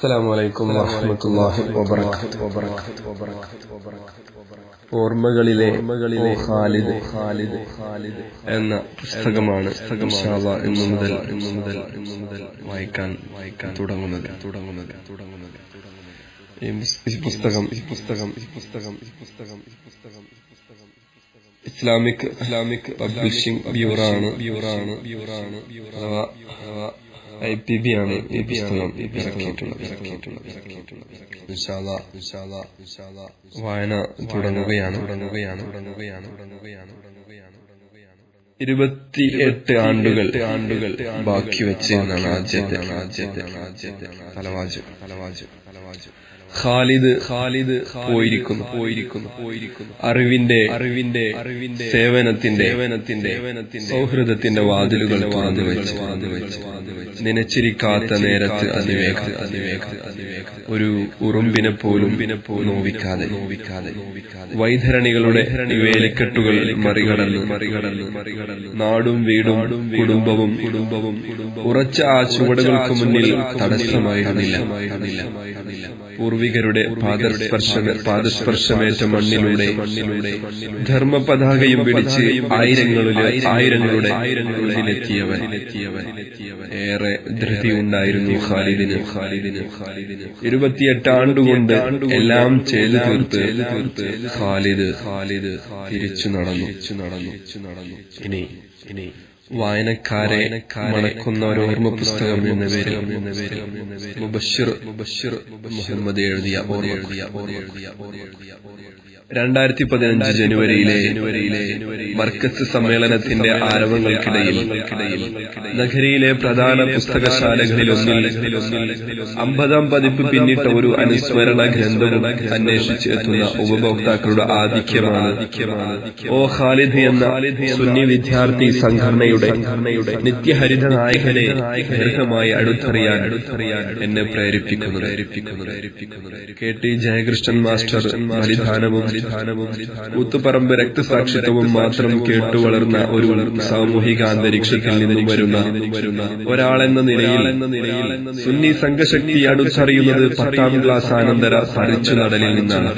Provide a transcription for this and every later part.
അസ്സലാമു അലൈക്കും വറഹ്മത്തുള്ളാഹി വബറകാതുഹു. ഓർമ്മകളിലെ ഖാലിദ് ഖാലിദ് ഖാലിദ് എന്ന പുസ്തകമാണ് ഇന്നു മുതൽ ഇന്നു മുതൽ ഇന്നു മുതൽ വായിക്കാൻ വായിക്കാൻ തുടങ്ങുന്നത്. തുടങ്ങുന്നത് തുടങ്ങുന്നത് ഈ പുസ്തകം ഈ പുസ്തകം ഈ പുസ്തകം ഈ പുസ്തകം ഈ പുസ്തകം ഈ പുസ്തകം ഇസ്ലാമിക് ഇസ്ലാമിക് പബ്ലിഷിംഗ് ബ്യൂറാണ് ബ്യൂറാണ് ബ്യൂറാണ് ബ്യൂറാണ് ഐ പി ബി ആണ് ഈ പുസ്തകം ഇറക്കിയിട്ടുള്ളത്. വായന തുടങ്ങുകയാണ്. തുടങ്ങുകയാണ് തുടങ്ങുകയാണ് തുടങ്ങുകയാണ് തുടങ്ങുകയാണ് ഇരുപത്തി എട്ട് ആണ്ടുകൾ ആണ്ടുകൾ ബാക്കി വെച്ച് എന്നാണ് ആദ്യത്തെ ആദ്യത്തെ ആദ്യത്തെ തലവാജു തലവാജു തലവാജു ഖാലിദ് ഖാലിദ് പോയിരിക്കുന്നു. പോയിരിക്കുന്നു. പോയിരിക്കുന്നു. അറിവിന്റെ അറിവിന്റെ അറിവിന്റെ സേവനത്തിന്റെ സേവനത്തിന്റെ സേവനത്തിന്റെ സൗഹൃദത്തിന്റെ വാതിലുകൾ വാതി വെച്ച്. വാതി വെച്ച്. നനച്ചിരിക്കാത്ത നേരത്ത് അതിവേഗ അതിവേഗ. അതിവേഗ. ഒരു ഉറുമ്പിനെ പോലും പിന്നെ പോലും നോവിക്കാതെ. നോവിക്കാതെ. നോവിക്കാതെ. വൈതരണികളുടെ വേലിക്കെട്ടുകൾ മറികടന്ന് മറികടന്ന് മറികടന്ന് നാടും വീടും കുടുംബവും കുടുംബവും ഉറച്ച ആ ചുവടുകൾക്ക് മുന്നിൽ തടസ്സമായിരുന്നില്ല. പൂർവികരുടെ പാദസ്പർശ പാദസ്പർശമേറ്റ മണ്ണിലൂടെ മണ്ണിലൂടെ ധർമ്മ പതാകയും പിടിച്ച് ആയിരങ്ങളിലെ ആയിരങ്ങളുടെ ആയിരങ്ങളിലെത്തിയവൻ ഏറെ ധൃതി ഉണ്ടായിരുന്നു ഖാലിദിന്. ഖാലിദിന്. ഖാലിദിന്. ഇരുപത്തിയെട്ട് ആണ്ടുകൊണ്ട് എല്ലാം ചെയ്തു തീർത്ത് തീർത്ത് ഖാലിദ് ഖാലിദ് തിരിച്ചു നടന്നു. നടന്നു നടന്നു. ഇനി ഇനി വായനക്കാരെ മണക്കുന്ന ഒരു ഓർമ്മ പുസ്തകം എന്ന പേരിൽ മുബഷിർ മുബഷിർ മുഹമ്മദ് എഴുതിയ എഴുതിയ എഴുതിയ രണ്ടായിരത്തി പതിനഞ്ച് ജനുവരിയിലെ ജനുവരിയിലെ മർക്കസ് സമ്മേളനത്തിന്റെ ആരവങ്ങൾക്കിടയിൽ നഗരിയിലെ പ്രധാന പുസ്തകശാലകളിലൊന്നിൽ അമ്പതാം പതിപ്പ് പിന്നിട്ട ഒരു അനുസ്മരണ ഗ്രന്ഥവും അന്വേഷിച്ച് എത്തുന്ന ഉപഭോക്താക്കളുടെ ആധിക്യമാണ്. ഓ ഖാലിദ് എന്ന സുന്നി വിദ്യാർത്ഥി സംഘടനയുടെ നിത്യഹരിത നായകനെ ദീർഘമായി അടുത്തറിയാൻ അടുത്തറിയാൻ എന്നെ പ്രേരിപ്പിക്കുന്നു പ്രേരിപ്പിക്കുന്നു പ്രേരിപ്പിക്കുന്നു കെ ടി ജയകൃഷ്ണൻ മാസ്റ്റർ ബലിദാനവും കൂത്തുപറമ്പ് രക്തസാക്ഷിത്വവും മാത്രം കേട്ടു വളർന്ന ഒരു സാമൂഹിക അന്തരീക്ഷത്തിൽ നിന്നും വരുന്ന ഒരാളെന്ന നിലയിൽ സുന്നി സംഘശക്തി അടുത്തറിയുന്നത് പത്താം ക്ലാസ് ആനന്തര പറിച്ചു നടലിൽ നിന്നാണ്.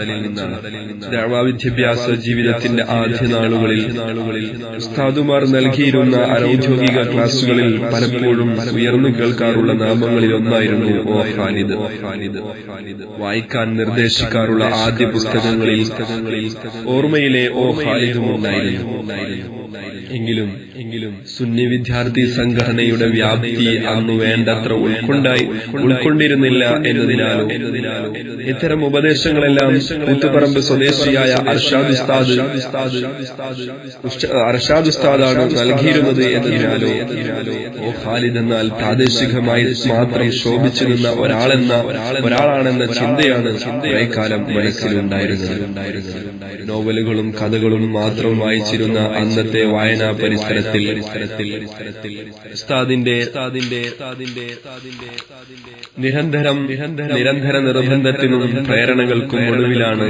വിദ്യാഭ്യാസ ജീവിതത്തിന്റെ ആദ്യ നാളുകളിൽ നാളുകളിൽ ഉസ്താദുമാർ നൽകിയിരുന്ന അനൌദ്യോഗിക ക്ലാസുകളിൽ പലപ്പോഴും ഉയർന്നു കേൾക്കാറുള്ള നാമങ്ങളിൽ ഒന്നായിരുന്നു ഓ വായിക്കാൻ നിർദ്ദേശിക്കാറുള്ള ആദ്യ പുസ്തകങ്ങളിൽ ഓർമ്മയിലെ ഓ ഉണ്ടായിരുന്നു. എങ്കിലും എങ്കിലും സുന്നി വിദ്യാർത്ഥി സംഘടനയുടെ വ്യാപ്തി അന്ന് വേണ്ടത്ര ഉൾക്കൊണ്ടായി ഉൾക്കൊണ്ടിരുന്നില്ല എന്നതിനാലോ. ഇത്തരം ഉപദേശങ്ങളെല്ലാം കൂത്തുപറമ്പ് സ്വദേശിയായ അർഷാദ് ഉസ്താദ് അർഷാദ് ഉസ്താദാണ് നൽകിയിരുന്നത് എന്നതിനാലോ ഓ ഖാലിദ് എന്നാൽ പ്രാദേശികമായി മാത്രം ശോഭിച്ചു നിന്ന ഒരാളെന്ന ഒരാളാണെന്ന ചിന്തയാണ് കുറേക്കാലം മനസ്സിലുണ്ടായിരുന്നത്. നോവലുകളും കഥകളും മാത്രം വായിച്ചിരുന്ന അന്നത്തെ വായനാ പരിസരത്തിൽ ഉസ്താദിന്റെ നിരന്തരം നിരന്തര നിർബന്ധത്തിനും പ്രേരണകൾക്കും ഒടുവിലാണ്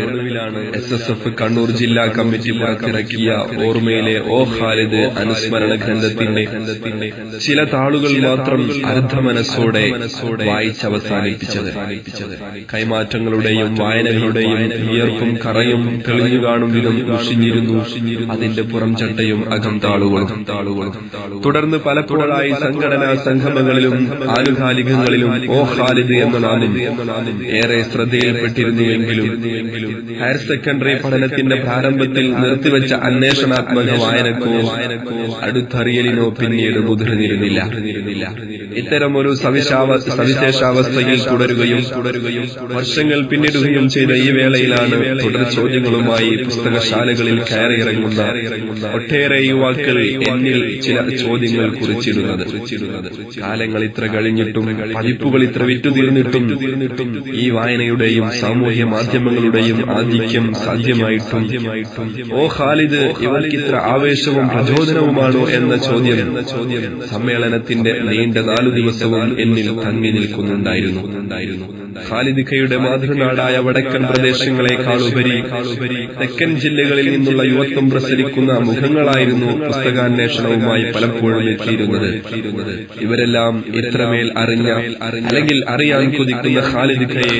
എസ് എസ് എഫ് കണ്ണൂർ ജില്ലാ കമ്മിറ്റി പുറത്തിറക്കിയ ഓർമ്മയിലെ ഓ ഖാലിദ് അനുസ്മരണ ഗ്രന്ഥത്തിന്റെ ചില താളുകൾ മാത്രം അർദ്ധ മനസ്സോടെ വായിച്ചവസാനിപ്പിച്ചത് കൈമാറ്റങ്ങളുടെയും വായനകളുടെയും വിയർപ്പും കറയും തെളിഞ്ഞു കാണും വിധം ഉഷിഞ്ഞിരുന്നു. അതിന്റെ പുറം ചട്ടയും അകം താളുകളും. താളുകളും. തുടർന്ന് പലപ്പോഴായി സംഘടനാ സംഗമങ്ങളിലും ആനുകാലികങ്ങളിലും ഓ ഖാലിദ് എന്ന നാമം ഏറെ ശ്രദ്ധയിൽപ്പെട്ടിരുന്നുവെങ്കിലും ഹയർ സെക്കൻഡറി പഠനത്തിന്റെ പ്രാരംഭത്തിൽ നിർത്തിവെച്ച അന്വേഷണാത്മക വായനക്കോ അടുത്തറിയലിനോ പിന്നീട് മുതിർന്നിരുന്നില്ല. ഇത്തരം ഒരു സവിശേഷാവസ്ഥയിൽ തുടരുകയും തുടരുകയും വർഷങ്ങൾ പിന്നിടുകയും ചെയ്ത ഈ വേളയിലാണ് തുടർ ചോദ്യങ്ങളുമായി പുസ്തകശാലകളിൽ കയറിയിറങ്ങുന്ന ഒട്ടേറെ യുവാക്കൾ എന്നിൽ ചില ചോദ്യങ്ങൾ കുറിച്ചിടുന്നത്. കാലങ്ങൾ ഇത്ര കഴിഞ്ഞിട്ടും പതിപ്പുകൾ ഇത്ര വിറ്റുതീർന്നിട്ടും ഈ വായനയുടെയും സാമൂഹ്യ മാധ്യമങ്ങളുടെയും ആധിക്യം സാധ്യമായിട്ടും ഓ ഖാലിദ് ഇവർക്ക് ഇത്ര ആവേശവും പ്രചോദനവുമാണോ? എന്ന ചോദ്യം സമ്മേളനത്തിന്റെ നീണ്ട നാലു ദിവസവും എന്നിൽ തങ്ങി നിൽക്കുന്നുണ്ടായിരുന്നു. ഖാലിദിഖയുടെ മാതൃനാടായ വടക്കൻ പ്രദേശങ്ങളെക്കാളുപരി തെക്കൻ ജില്ലകളിൽ നിന്നുള്ള യുവത്വം പ്രസരിക്കുന്ന മുഖങ്ങളായിരുന്നു പുസ്തകാന്വേഷണവുമായി പലപ്പോഴും എത്തിയിരുന്നത്. ഇവരെല്ലാം ഇത്രമേൽ അറിഞ്ഞ അല്ലെങ്കിൽ അറിയാൻ കൊതിക്കുന്ന ഖാലിദിഖയെ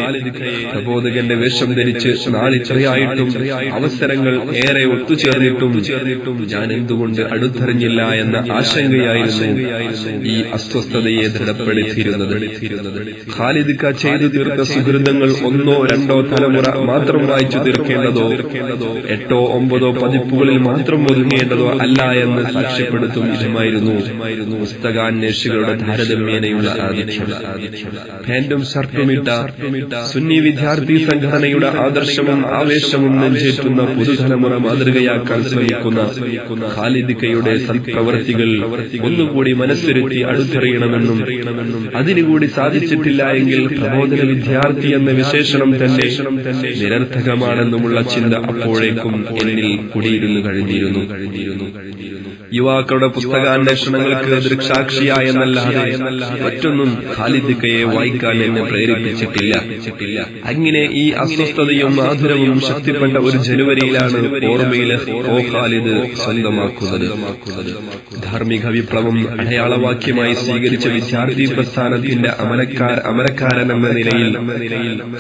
പ്രബോധകന്റെ വേഷം ധരിച്ച് നാളിത്രയായിട്ടും അവസരങ്ങൾ ഏറെ ഒത്തുചേർന്നിട്ടും ഞാൻ എന്തുകൊണ്ട് അടുത്തറിഞ്ഞില്ല എന്ന ആശങ്കയായിരുന്നു ഈ അസ്വസ്ഥതയെ ദൃഢപ്പെടുത്തിയിരുന്നത് ഖാലിദിക്ക ചെയ്തു തീർത്ത സുഹൃതങ്ങൾ ഒന്നോ രണ്ടോ തലമുറ മാത്രം വായിച്ചു തീർക്കേണ്ടതോ എട്ടോ ഒമ്പതോ പതിപ്പുകളിൽ മാത്രം ഒതുങ്ങേണ്ടതോ അല്ല എന്ന് സാക്ഷ്യപ്പെടുത്തും വിധമായിരുന്നു പുസ്തകാന്വേഷികളുടെ താരതമ്യേനയുള്ള ഷർട്ടും ഇട്ട സുന്നി വിദ്യാർത്ഥി സംഘടനയുടെ ആദർശവും ആവേശവും നെഞ്ചേറ്റുന്ന പുതുതലമുറ മാതൃകയാക്കാൻ ശ്രമിക്കുന്ന ഖാലിദിക്കയുടെ സൽപ്രവർത്തികൾ ഒന്നുകൂടി മനസ്സിരുത്തി അടുത്തറിയണമെന്നും അതിനുകൂടി സാധിച്ചിട്ടില്ല എങ്കിൽ പ്രബോധന വിദ്യാർത്ഥി എന്ന വിശേഷണം തന്നെ നിരർത്ഥകമാണെന്നുമുള്ള ചിന്ത അപ്പോഴേക്കും എന്നിൽ കുടിയിരുന്നു കഴിഞ്ഞിരുന്നു. യുവാക്കളുടെ പുസ്തകാന്വേഷണങ്ങൾക്ക് ദൃക്സാക്ഷിയായെന്നല്ലാതെ മറ്റൊന്നും ഖാലിദിക്കയെ വായിക്കാൻ എന്നെ പ്രേരിപ്പിച്ചിട്ടില്ല. അങ്ങനെ ഈ അസ്വസ്ഥതയും മാധുരവും ശക്തിപ്പെട്ട ഒരു ജനുവരിയിലാണ് ഓർമ്മയിലെ ഓ ഖാലിദ് സ്വന്തമാക്കുന്നത്. ധാർമ്മിക വിപ്ലവം അടയാളവാക്യമായി സ്വീകരിച്ച വിദ്യാർത്ഥി പ്രസ്ഥാനത്തിന്റെ അമരക്കാർ അമരക്കാരൻ എന്ന നിലയിൽ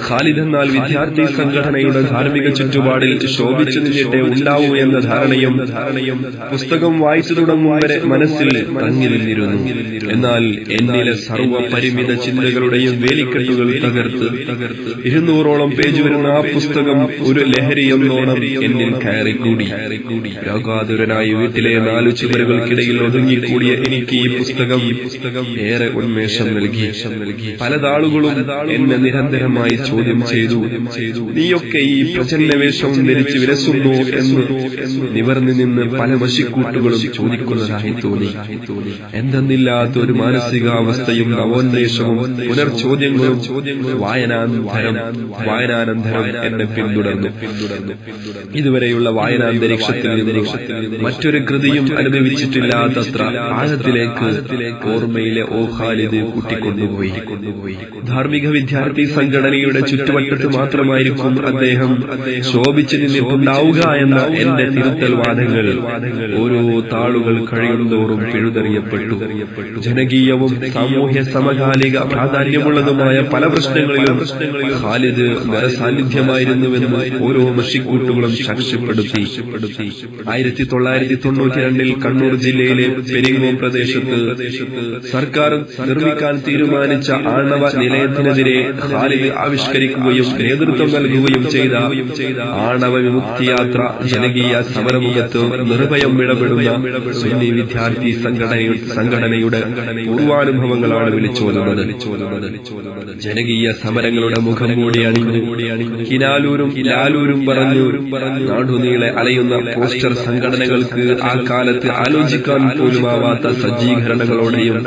ഖാലിദ് എന്നാൽ വിദ്യാർത്ഥി സംഘടനയുടെ ധാർമ്മിക ചുറ്റുപാടിൽ ശോഭിച്ചു നിന്നിട്ടേ ഉണ്ടാവൂ എന്ന ധാരണയും പുസ്തകം പുസ്തകം തുടങ്ങും വരെ മനസ്സിൽ തങ്ങിരുന്നിരുന്നു എന്നാൽ എന്നിലെ സർവ പരിമിത ചിന്തകളുടെയും വേലിക്കെട്ടുകൾ തകർത്ത് തകർത്ത് ഇരുന്നൂറോളം പേജ് വരുന്ന ആ പുസ്തകം ഒരു ലഹരിയെന്നോണം എന്നിൽ കയറിക്കൂടി. രോഗാതുരനായി വീട്ടിലെ നാലു ചുവരുകൾക്കിടയിൽ ഒതുങ്ങിക്കൂടിയ എനിക്ക് ഈ പുസ്തകം പുസ്തകം ഏറെ ഉന്മേഷം നൽകി. പലതാളുകളും എന്നെ നിരന്തരമായി ചോദ്യം ചെയ്തു നീയൊക്കെ ഈ പ്രചന്നവേഷവും ധരിച്ച് വിരസുന്നു എന്ന് നിവർന്നു നിന്ന് പല വശിക്കൂട്ടുകളും ചോദിക്കുന്നതായി തോന്നി എന്തെന്നില്ലാത്ത ഒരു മാനസികാവസ്ഥയും നവോന്മേഷവും പുനർചോദ്യങ്ങളും വായനാന്തരം വായനാനന്തരം എന്നെ പിന്തുടർന്നു. ഇതുവരെയുള്ള വായനാന്തരീക്ഷത്തിൽ മറ്റൊരു കൃതിയും അനുഭവിച്ചിട്ടില്ലാത്തത്ര ആഴത്തിലേക്ക് ഓർമ്മയിലെ ഓഹാലിത് കൂട്ടിക്കൊണ്ടുപോയി. ധാർമ്മിക വിദ്യാർത്ഥി സംഘടനയുടെ ചുറ്റുവട്ടത്ത് മാത്രമായിരിക്കും അദ്ദേഹം ശോഭിച്ചു നിന്നിട്ടുണ്ടാവുക എന്ന എന്റെ തിരുത്തൽ വാദങ്ങൾ ഓരോ താളുകൾ കഴിയുന്തോറും പിഴുതെറിയപ്പെട്ടു ജനകീയവും സാമൂഹ്യ സമകാലിക പ്രാധാന്യമുള്ളതുമായ പല പ്രശ്നങ്ങളിലും ഖാലിദ് നരസാന്നിധ്യമായിരുന്നുവെന്ന് ഓരോ മഷിക്കൂട്ടുകളും സാക്ഷ്യപ്പെടുത്തി. ആയിരത്തി തൊള്ളായിരത്തി തൊണ്ണൂറ്റി രണ്ടിൽ കണ്ണൂർ ജില്ലയിലെ പെരിങ്ങോം പ്രദേശത്ത് സർക്കാർ നിർമ്മിക്കാൻ തീരുമാനിച്ച ആണവ നിലയത്തിനെതിരെ ഖാലിദ് ആവിഷ്കരിക്കുകയും നേതൃത്വം നൽകുകയും ചെയ്ത ആണവ വിമുക്തി യാത്ര ജനകീയ സമരമുഖത്ത് നിർഭയം ഇടപെടുന്ന സുന്നി വിദ്യാർത്ഥി സംഘടനയുടെ സംഘടനയുടെ പൂർവാനുഭവങ്ങളാണ് വിളിച്ചോതുന്നത് ജനകീയ സമരങ്ങളുടെ മുഖം കൂടിയാണ് കിനാലൂരും ലാലൂരും പറഞ്ഞു നാടുനീളെ അലയുന്ന പോസ്റ്റർ സംഘടനകൾക്ക് ആ കാലത്ത് ആലോചിക്കാൻ പോലുമാവാത്ത സജ്ജീകരണങ്ങളോടെയും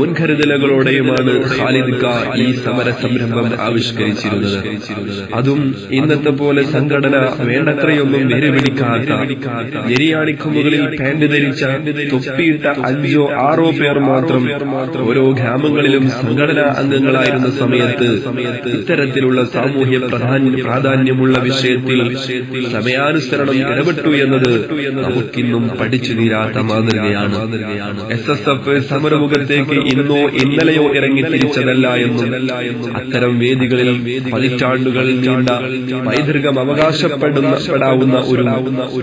മുൻകരുതലുകളോടെയുമാണ് ഖാലിദ് ഖാ ഈ സമര സംരംഭം ആവിഷ്കരിച്ചിരുന്നത്. അതും ഇന്നത്തെ പോലെ സംഘടന വേണ്ടത്രയൊന്നും വെരുപിടിക്കാത്ത നിര്യാണിക്ക് മുകളിൽ പാന്റ് ധരിച്ച തൊപ്പിയിട്ട അഞ്ചോ ആറോ പേർ മാത്രം ഓരോ ഗ്രാമങ്ങളിലും സംഘടനാ അംഗങ്ങളായിരുന്ന സമയത്ത് ഇത്തരത്തിലുള്ള സാമൂഹ്യ പ്രാധാന്യമുള്ള വിഷയത്തിൽ സമയാനുസരണം ഇടപെട്ടു എന്നത് നമുക്കിന്നും പഠിച്ചു തീരാത്ത മാതൃകയാണ്. എസ് എസ് എഫ് സമരമുഖത്തേക്ക് ഇന്നോ ഇന്നലെയോ ഇറങ്ങി തിരിച്ചതല്ല എന്നും അത്തരം വേദികളിൽ പതിറ്റാണ്ടുകൾ നീണ്ട പൈതൃകം അവകാശപ്പെടുന്ന ഒരു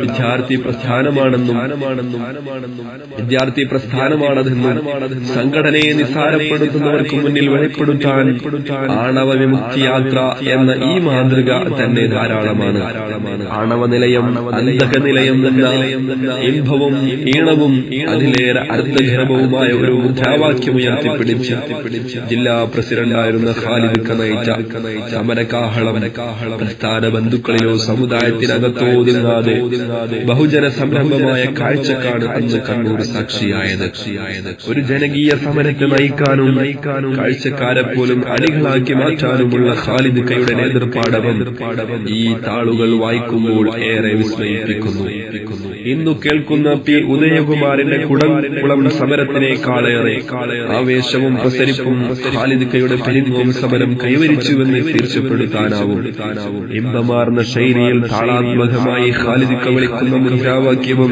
വിദ്യാർത്ഥി പ്രസ്ഥാനമാണെന്നും വിദ്യാർത്ഥി പ്രസ്ഥാനമാണതെന്നും സംഘടനയെ നിസ്സാരപ്പെടുത്തുന്നവർക്ക് മുന്നിൽ വെളിപ്പെടുത്താൻ ആണവ വിമുക്തി യാത്ര എന്ന ഈ മാതൃക തന്നെ ധാരാളമാണ്. ആണവ നിലയം അന്തക നിലയം എന്ന ഇൻഭവും ഈണവും അതിലേറെ അർത്ഥഗർഭവുമായ ഒരു മുദ്രാവാക്യം ഉയർത്തിപ്പിടിച്ച് ജില്ലാ പ്രസിഡന്റായിരുന്ന ഖാലിദ് നയിച്ച സമരകാഹളം പ്രസ്ഥാന ബന്ധുക്കളിലോ സമുദായത്തിനകത്തോ ഒതുങ്ങാതെ ബഹുജന സംരംഭമായ കാഴ്ചക്കാണ് അന്ന് കണ്ണൂർ സാക്ഷിയായത്. ഒരു ജനകീയ സമരത്തെ നയിക്കാനും നയിക്കാനും കാഴ്ചക്കാരെ പോലും അണികളാക്കി മാറ്റാനുമുള്ള ഖാലിദ് കയുടെ നേതൃപാടവം ഈ താളുകൾ വായിക്കുമ്പോൾ ഏറെ വിസ്മയിപ്പിക്കുന്നു. ഇന്നു കേൾക്കുന്ന പി ഉദയകുമാറിന്റെ കുടംകുളം സമരത്തിനേക്കാളേറെ ആവേശവും പ്രസരിപ്പും ഖാലിദ് കയുടെ പെരിങ്ങോം സമരം കൈവരിച്ചുവെന്ന് തീർച്ചപ്പെടുത്താനാവും. ഇമ്പമാർന്ന ശൈലിയിൽ താളാത്മകമായി ഖാലിദ് വിളിക്കുന്ന മുദ്രാവാക്യവും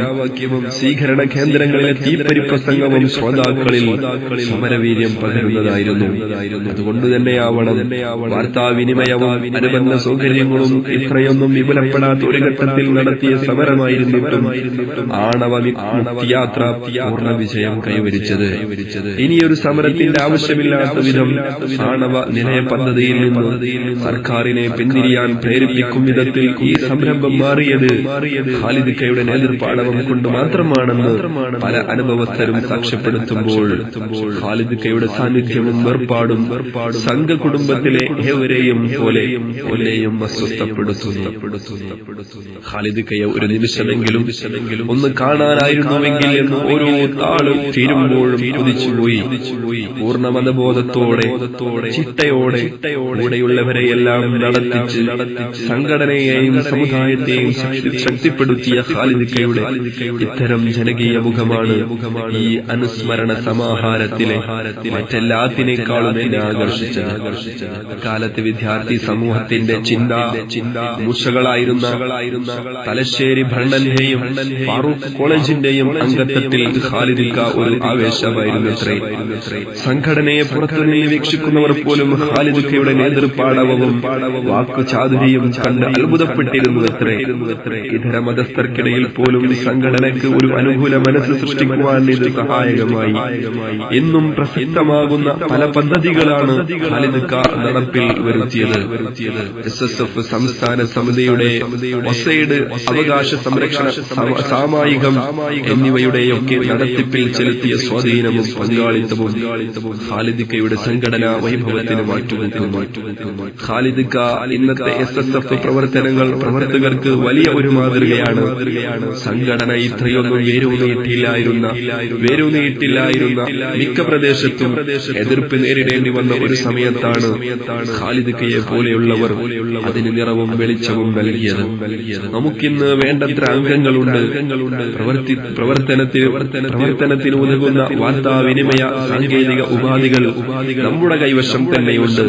സ്വീകരണ കേന്ദ്രങ്ങളിലെ തീപ്പരി പ്രസംഗവും ശ്രോതാക്കളിൽ സമരവീര്യം പകരുന്നതായിരുന്നു. അതുകൊണ്ട് തന്നെയാവണം വാർത്താവിനിമയവും അനുബന്ധ സൗകര്യങ്ങളും ഇത്രയൊന്നും വിപുലപ്പെടാത്ത ഒരു ഘട്ടത്തിൽ നടത്തിയ സമരമായിരുന്നിട്ടും ആണവ യാത്ര പൂർണ വിജയം കൈവരിച്ചത്. ഇനിയൊരു സമരത്തിന്റെ ആവശ്യമില്ലാത്ത വിധം ആണവ നിലയ പദ്ധതിയിൽ നിന്ന് സർക്കാരിനെ പിന്തിരിയാൻ പ്രേരിപ്പിക്കും വിധത്തിൽ ഈ സംരംഭം മാറിയത് ഖാലിദിക്കയുടെ നേതൃപാടവം കൊണ്ട് മാത്രമാണെന്ന് പല അനുഭവസ്ഥരും സാക്ഷ്യപ്പെടുത്തുമ്പോൾ ഖാലിദിക്കയുടെ സാന്നിധ്യവും വേർപാടും സംഘ കുടുംബത്തിലെ ഏവരെയും പോലെ പോലെയും അസ്വസ്ഥപ്പെടുത്തുന്നു. ഖാലിദിക്കയെ ഒരു നിമിഷമെങ്കിലും ഒന്ന് കാണാനായിരുന്നുവെങ്കിൽ എന്ന് ഓരോ താളും തീരുമ്പോഴും കുതിച്ചുപോയി പൂർണ മതബോധത്തോടെ ചിട്ടയോടെ കൂടെയുള്ളവരെയെല്ലാം നടത്തിച്ച് സംഘടനയെയും സമുദായത്തെയും ശക്തി- ശക്തിപ്പെടുത്തിയ ഖാലിദിക്കയുടെ ഇത്തരം ജനകീയ മുഖമാണ്. ഈ അനുസ്മരണ സമാഹാരത്തിലെ മറ്റെല്ലാത്തിനേക്കാളും എന്നെ ആകർഷിച്ചത് കാലത്ത് വിദ്യാർത്ഥി സമൂഹത്തിന്റെ ചിന്ത മുഷകളായിരുന്ന തലശ്ശേരി ഭണ്ണന്റെയും ഫാറൂഖ് കോളേജിന്റെയും അംഗത്വത്തിൽ ഖാലിദിക്ക ഒരു ആവേശമായിരുന്നു സംഘടനയെ പുറത്തുനിന്ന് വീക്ഷിക്കുന്നവർ പോലും ഖാലിദിക്കയുടെ നേതൃപാടവവും വാക്കുചാതുരിയും കണ്ട് അത്ഭുതപ്പെട്ടിരുന്നുവത്രേ ഇതര. മതസ്ഥർക്കിടയിൽ പോലും സംഘടനയ്ക്ക് ഒരു അനുകൂല മനസ്സ് സൃഷ്ടിക്കുവാൻ ഇത് സഹായകമായി. എന്നും പ്രസക്തമാകുന്ന പല പദ്ധതികളാണ് നടപ്പിൽ വരുത്തിയത്. എസ് എസ് എഫ് സംസ്ഥാന സമിതിയുടെ ഒസൈഡ് അവകാശ സംരക്ഷണ സമ- സാമായികം എന്നിവയുടെയൊക്കെ നടത്തിപ്പിൽ ചെലുത്തിയ സ്വാധീനവും പങ്കാളിത്തവും ഖാലിദിക്കയുടെ സംഘടനാ വൈഭവത്തിന് മാറ്റുകൂട്ടുന്നു ഖാലിദിക്ക ഇന്നത്തെ എസ് എസ് എഫ് പ്രവർത്തനങ്ങൾ പ്രവർത്തകർക്ക് വലിയ ഒരു മാതൃകയാണ്. സംഘടന ഇത്രയൊന്നും വേരൂന്നിയിട്ടില്ലായിരുന്ന വേരൂന്നിയിട്ടില്ലായിരുന്ന മിക്ക പ്രദേശത്തും എതിർപ്പ് നേരിടേണ്ടി വന്ന ഒരു സമയത്താണ് ഖാലിദിക്കയെ പോലെയുള്ളവർ അതിന് നിറവും വെളിച്ചവും നൽകിയത്. നമുക്കിന്ന് വേണ്ടത്ര അംഗങ്ങളുണ്ട്. പ്രവർത്തി പ്രവർത്തനത്തിന് പ്രവർത്തനത്തിന് ഉതകുന്ന വാർത്താവിനിമയ സാങ്കേതിക ഉപാധികൾ നമ്മുടെ കൈവശം തന്നെയുണ്ട്.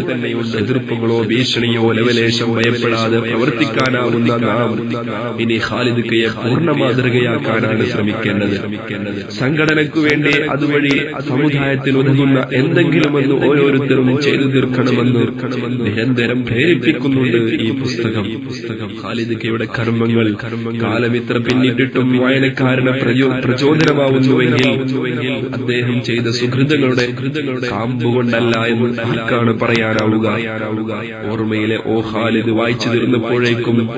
എതിർപ്പുകളോ ഭീഷണിയോ ലവലേശം ഭയപ്പെടാതെ പ്രവർത്തിക്കാനാവുന്ന നാം ഇനി ഖാലിദിക്കയെ പൂർണ മാതൃകയാക്കാനാണ് ശ്രമിക്കേണ്ടത്. സംഘടനയ്ക്കു വേണ്ടി അതുവഴി സമുദായത്തിൽ ഒതുങ്ങുന്ന എന്തെങ്കിലുമെന്ന് ഓരോരുത്തരും ചെയ്തു തീർക്കണമെന്ന് നിരന്തരം പ്രേരിപ്പിക്കുന്നുണ്ട് ഈ പുസ്തകം. പുസ്തകം ഖാലിദിക്കയുടെ കർമ്മങ്ങൾ കാലമിത്ര പിന്നിട്ടിട്ടും വായനക്കാരന് പ്രചോ- പ്രചോദനമാവുന്നുവെങ്കിൽ അദ്ദേഹം ചെയ്ത സുഹൃതങ്ങളുടെ കാമ്പുകൊണ്ടല്ല എന്ന് ആർക്കാണ് പറയാനാവുക? ഓർമ്മയിലെ ഓ ഖാലിദ് വായിച്ചു തീർന്നപ്പോഴേക്കും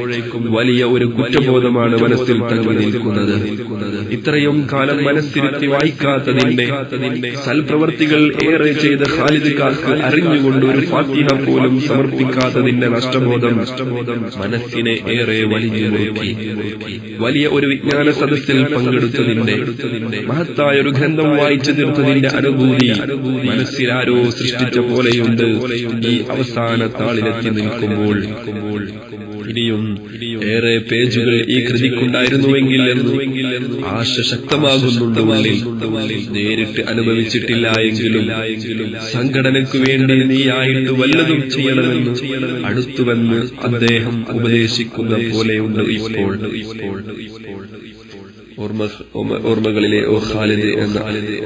വലിയ ഒരു കുറ്റബോധമാണ് മനസ്സിൽ തങ്ങി നിൽക്കുന്നത്. ഇത്രയും കാലം മനസ്സിരുത്തി വായിക്കാത്തതിന്റെ സൽപ്രവർത്തികൾ ഏറെ ചെയ്ത ഖാലിദ്ക്കാർക്ക് അറിഞ്ഞുകൊണ്ട് ഒരു ഫാത്തിഹ പോലും സമർപ്പിക്കാത്തതിന്റെ നഷ്ടബോധം മനസ്സിനെ ഏറെ വലിഞ്ഞു മുറുക്കി. വലിയ ഒരു വിജ്ഞാന സദസ്സിൽ പങ്കെടുത്തതിന്റെ മഹത്തായ ഒരു ഗ്രന്ഥം വായിച്ചു തീർത്തതിന്റെ അനുഭൂതി മനസ്സിലാരോ സൃഷ്ടിച്ച പോലെയുണ്ട് ഈ അവസാന താളിലെത്തി നിൽക്കുമ്പോൾ. ഏറെ പേജുകൾ ഈ കൃതിക്കുണ്ടായിരുന്നുവെങ്കിൽ ആശ ശക്തമാകുന്നുണ്ട് ഉള്ളിൽ. നേരിട്ട് അനുഭവിച്ചിട്ടില്ല എങ്കിലും സംഘടനയ്ക്കു വേണ്ടി നീയായിട്ട് വല്ലതും ചെയ്യണമെന്ന് അടുത്തുവെന്ന് അദ്ദേഹം ഉപദേശിക്കുന്ന പോലെയുണ്ട് ഇപ്പോൾ ഇപ്പോൾ. ഓർമ്മ- ഓർമ്മകളിലെ ഓ ഖാലിദ് എന്ന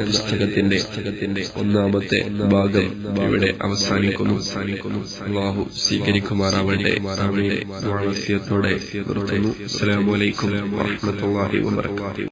പുസ്തകത്തിന്റെ ഒന്നാമത്തെ ഭാഗം ഇവിടെ അവസാനിക്കുന്നു. അവസാനിക്കുന്നു അള്ളാഹു സ്വീകരിക്കുമാറാവട്ടെ. നിർത്തുന്നു. അസ്സലാമു അലൈക്കും വറഹ്മത്തുള്ളാഹി വബറകാതുഹു.